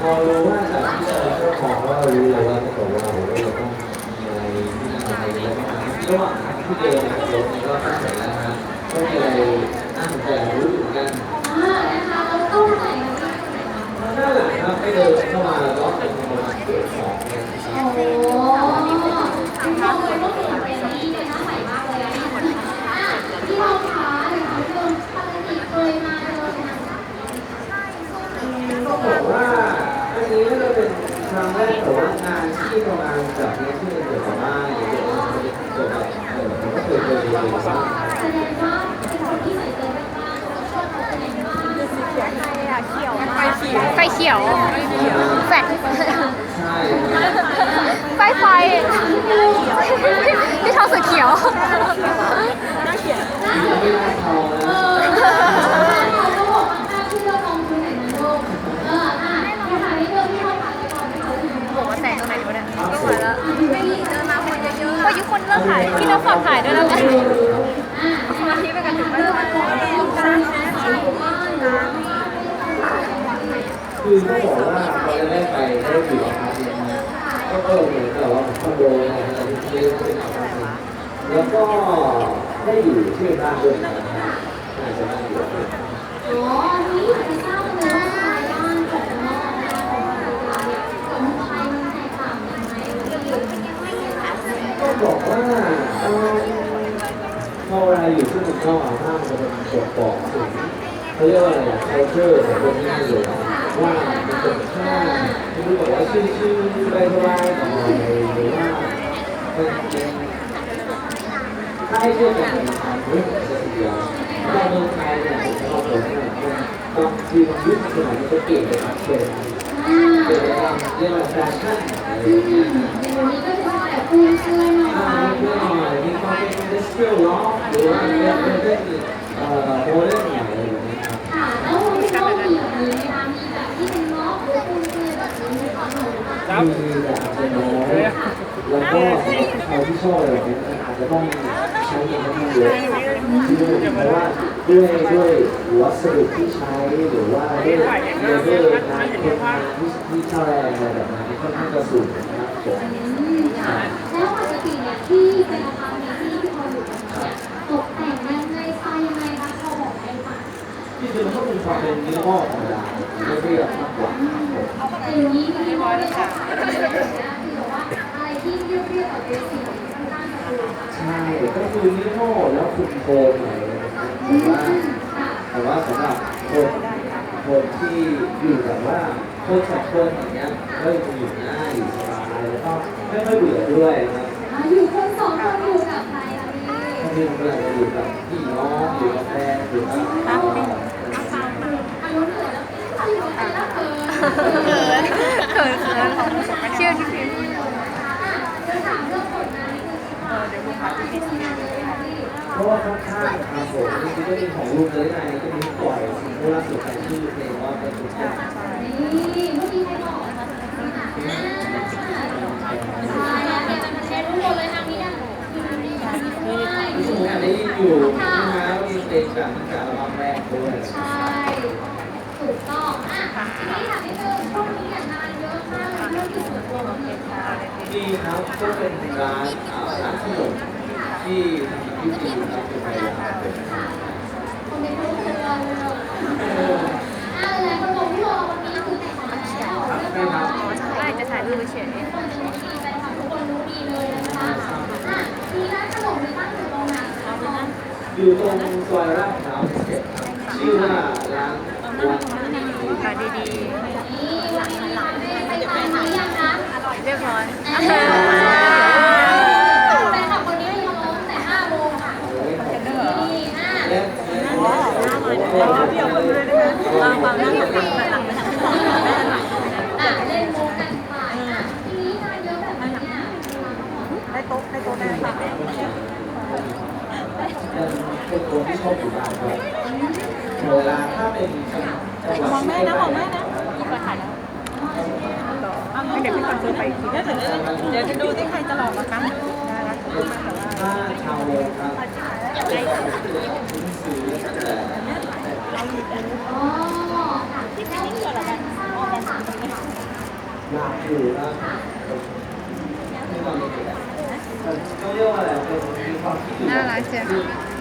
พอรู้ว่าจากที่เจอเจ้าของว่ารู้เลยว่าเขาบอกว่าโอ้โหเราต้องมีอะไรที่ทำอะไรแล้วก็ระหว่างที่เดินนะครับรถก็ตั้งแต่แล้วนะก็มีอะไรน่าสนใจรู้เหมือนกันอ่านะคะแล้วตู้ไหนคะด้านหลังครับไม่เดินเข้ามาแล้วก็เป็นประมาณเกรดสองเนี่ยโอ้โหคุณพ่อเลยก็เห็นเป็นนี่เป็นหน้าใหม่มากเลยนะคะอะพี่เราคะเดี๋ยวถามเรื่องปกติเคยมาเดินนะคะ ก็บอกว่าอันนี้ก็จะเป็นค รั้งแรกแต่ว่างานที่ประมาณแบบนี้ที่มันเกิดกับบ้านหรือเกิดกับเออผมก็เคยเจออยู่บ้างแสดงว่าเป็นคนที่ใส่ใจมากๆแล้วก็แสดงว่าไฟเขียวแฟดใช่ไฟไฟที่ทอสีเขียว ยังไม่ได้ทอง เอ นะ อเขาบอกว่าถ้าเชื่อกองทุนไหนนะลูกเอออะเดี๋ยวถามนิดนึงที่เราผ่านไปก่อนที่เขาถึง บอกว่าแสงตรงไหนวะเนี่ยไม่ไหวแล้วเดินมาคนเยอะๆพอยุคนเลิก ถ่ายพี่เลิกฝากถ่ายด้วยแล้วกันอะสมาธิไปกันถึงไม่ไหวคือต้องบอกว่าตอนแรกไปได้อยู่อพาร์ตเมนต์นะก็เออเหมือนกับว่าคอนโดนะครับที่เป็นอพาร์ตเมนต์แล้วก็ได้อยู่ที่บ้านด้วยนะครับอาจจะนั่งอยู่ด้วยอ๋อนี่อยากจะทราบเลยว่าสไตล์บ้านของน้องของไทยมันแตกต่างยังไง ก็ บอกว่าเอ่อพอเวลาอยู่ที่เมืองนอกอะห้างมันจะบ่งบอกถึงเขาเรียกว่าอะไรอะ culture ของคนที่นี่เลยว่ามันเป็นข้างไม่รู้บอกว่าชื่อชื่อสบายสบายหน่อยหรือว่าเป็นเป็นถ้าให้เทียบกับเมืองไทยเรื่องจะทีเดียวถ้าเมืองไทยเนี่ยผมชอบเลยเนี่ยบางทีมันยุคสมัยมันจะเปลี่ยนไปครับเป็นอ่าเป็นอะไรเรียกว่าแฟชั่นอะไรออืย่างเงี้ยเดี๋ยวนี้ก็ อหน่อยอ่าเพื่อหน่อยมีความเป็น industrial law หรือว่าเป็นเป็นเป็นเอ่อโมเรื่อยอะไรแบบนี้ครับค่ะแล้วคุณพ่อมีหมคะมีแบบที่เป็นล้อปูปูเสื้อแบบนี้ในความหมายค่ะมีแต่อาจจะน้อยแล้วก็ใครที่ชอบอะไรแบบนี้อาจจะต้องใช้เงินค่เยอะที่เพราะว่าด้วยด้วยวัสดุที่ใช้หรือว่าด้วยด้วยการคนงานที่ที่เช่าแรงอะไรแบบนั้นค่อนข้างจะสูง ครับผมค่ะแล้วปกติเนี่ยที่เป็นอพาร์ตเมนต์ที่ที่เราอยู่กันเนี่ยตกแต่งยังไงสไตล์ยังไงคะพอบอกได้ไหมที่จริงมันก็เป็นความเป็นมินิมอลธรรมดาไม่เรียบมากกว่าแต่อย่างนี้มีว่าเลยค่ะคือแบบว่าอะไรที่เรียบๆกับเบสิกค่อนข้างจะดูค่ะใช่ก็คือมินิมอลแล้วคุมโทนหน่อยแต่ว่าแต่ว่าสำหรับคนคนที่อยู่แบบว่าคนสองคนอย่างเงี้ยก็จะอยู่ง่ายอยู่ ก็ไม่ค่อยเบื่อด้วยนะครับอ่าอยู่คนสองคนอยู่กับใครคะพี่บางทีผมก็อาจจะอยู่กับพี่น้องอยู่กับแฟนอยู่กับอายุเหนื่อยแล้วถ้าอยู่กับใครแล้วเออเขินเขินเขินเชื่อที่พิมพ์จะถามเรื่องผลงานนิดนึงค่ะเดี๋ยวผมพาไปที่งานเลยค่ะพี่เพราะว่าข้างครับผมจริงๆก็มีของลูกเลยในก็มีปล่อยซิงเกิลล่าสุดของชื่เพลงว่าเป็นสุดยอดนี่เมื่อกี้ใครบอกคะอ่าใช่แล้วเนี่ยมันแชร์ทุกคนเลยทางนี้นะอยู่นี่ด้วย ที่ผม อ่านได้อยู่นะครับมีเพลงจากตั้งแต่อัลบั้มแรกด้วยใช่ถูกต้องอะทีนี้ถามนิดนึงช่วงนี้เนี่ยงานเยอะมากเลยเรื่องที่ส่วนตัวของเด็กค่ะดีครับก็เป็นร้านอ่าร้านขนมที่ที่ดีครับที่ไปร้านผมค่ะคนเป็นลูกเรือเลยอะหลายคนบอกพี่รอวันนี้คือแต่งงานแล้วเรียบร้อยได้จะถ่ายรูปเฉย อยู่ตรงซอยลาดพร้าวเจ็ดครับชื่อว่าร้านวันนี้ค่ะดีนี่วันนี้ร้านแม่ไปทานมายังคะๆเรียบร้อย ชอบอยู่บ้านด้วยเวลาถ้าเป็นมองแม่นะมองแม่นะมีคนถ่ายแล้วเดี๋ยวพี่คอนเฟิร์มไปอีกทีเดี๋ยวเดี๋ยวจะดูที่ใครจะหลอกกันถ้าชาวโลกครับอยากได้ซื้อแต่ายุดแล้ย่ไม่ได้เกิดอะไรมองแบบนี้พี่ะก็เรียกว่าอะไรเป็นความคิดน่ารักจัง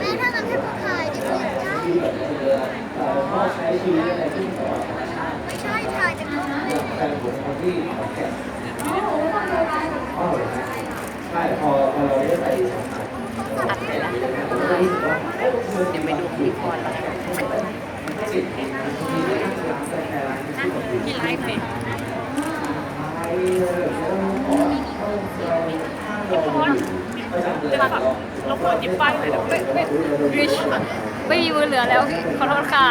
ม่ถ้างั้นให้ผมถ่าจากนี้ได้ไม่ใช่ถ่ายจากนี้ อ๋อ จะแบบรบกวนหยิบป้ายหน่อยนะไม่ไม่วิชไม่มีมือเหลือแล้ว ขอโทษค่ะ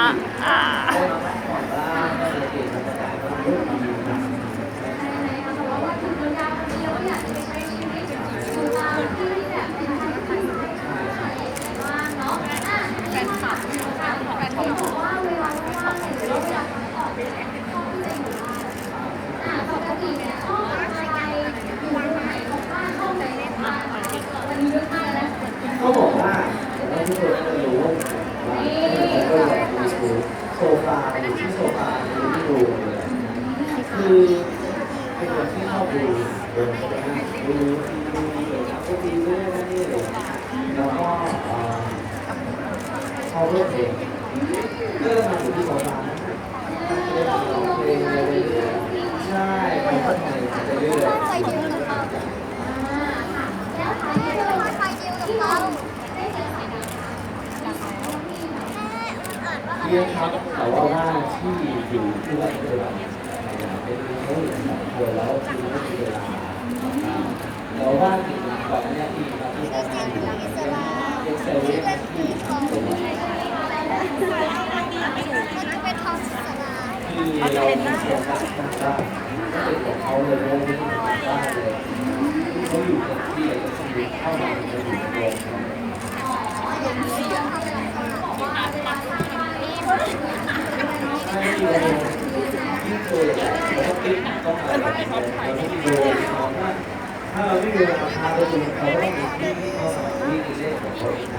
เทศเองเริ่มมาสิบปีกว่าใช่ไปพัฒนาไปเรื่อยๆเขาเรียนครับแต่ว่าว่าที่อยู่ที่วัดเวลาเป็นเรื่องของตัวแล้วคือเวลาเราว่าก่อนหน้านี้เราที่เรา เอาจะเป็นหน้าเขาเลยโลกนี้ได้เลยเขาอยู่ที่เลยชีวิตเข้ามาในวงการถ้าเราไม่มราคาเราดูเขาว่ามีที่เขาสามารถมีเลขของเขา